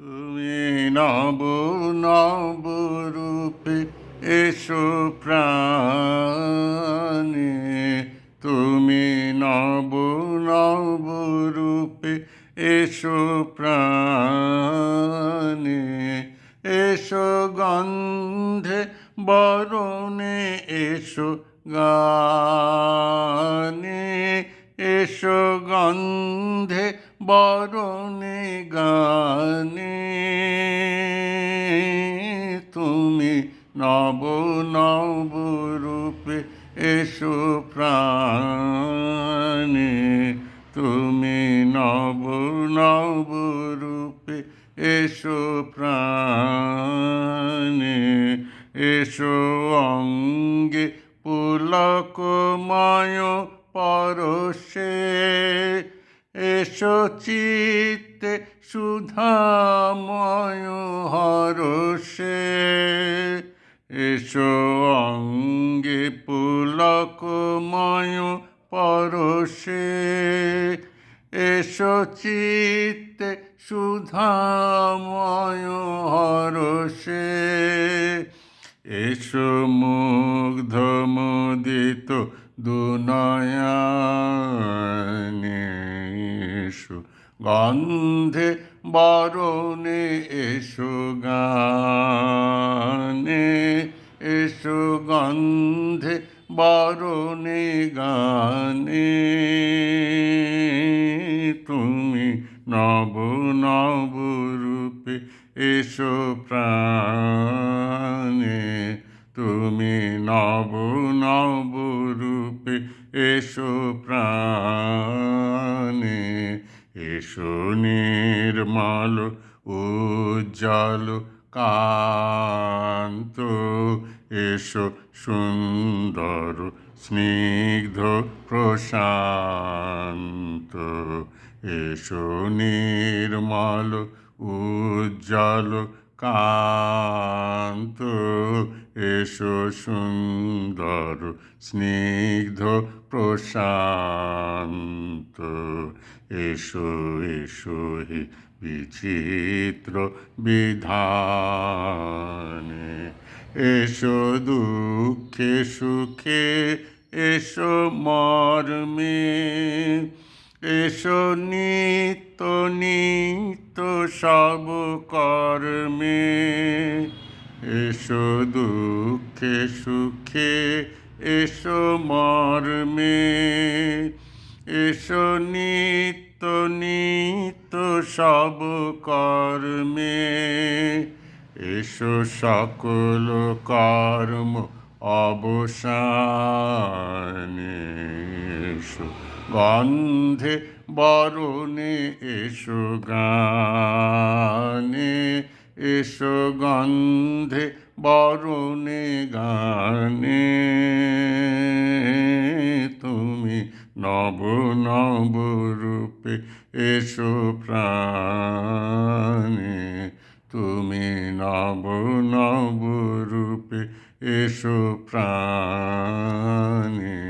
তুমি নব নব রূপে এসো প্রাণে। তুমি নব নব রূপে এসো প্রাণে। এসো গন্ধে বরণে, এসো গানে। এসো গন্ধে বরণে গানে তুমি নব নব রূপে এসো প্রাণে। তুমি নব নব রূপে এসো প্রাণে। এসো অঙ্গে পুলকময় পরশে এসো চিত্তে সুধাময় হরষে। এসো অঙ্গে পুলকময় পরশে। এসো চিত্তে সুধাময় হরষে। এসো মুগ্ধ মুদিত দুনয়ানে। এসো, গন্ধে বরণে এসো, গানে এসো, গন্ধে বরণে, গানে তুমি নব নব রূপে এসো প্রাণে। তুমি নব নব রূপে এসো প্রাণে। এসো নির্মল, উজ্জ্বল, কান্ত। এসো সুন্দর, স্নিগ্ধ, প্রশান্ত। এসো নির্মল, উজ্জ্বল, কান্ত। এসো সুন্দর, স্নিগ্ধ, প্রশান্ত। এসো এসো হে বিচিত্র বিধানে। এসো দুঃখে সুখে, এসো মর্মে। এসো নিত্য নিত্য সব কর্মে। এসো দুঃখে সুখে, এসো মর্মে, এসো নিত্য নিত্য সব কর্মে, এসো সকল কর্ম অবসানে, এসো গন্ধে বরণে, এসো গানে, এসো গন্ধে গানে তুমি নব নব রূপে এসো প্রাণে। তুমি নব নব রূপে এসো প্রাণে।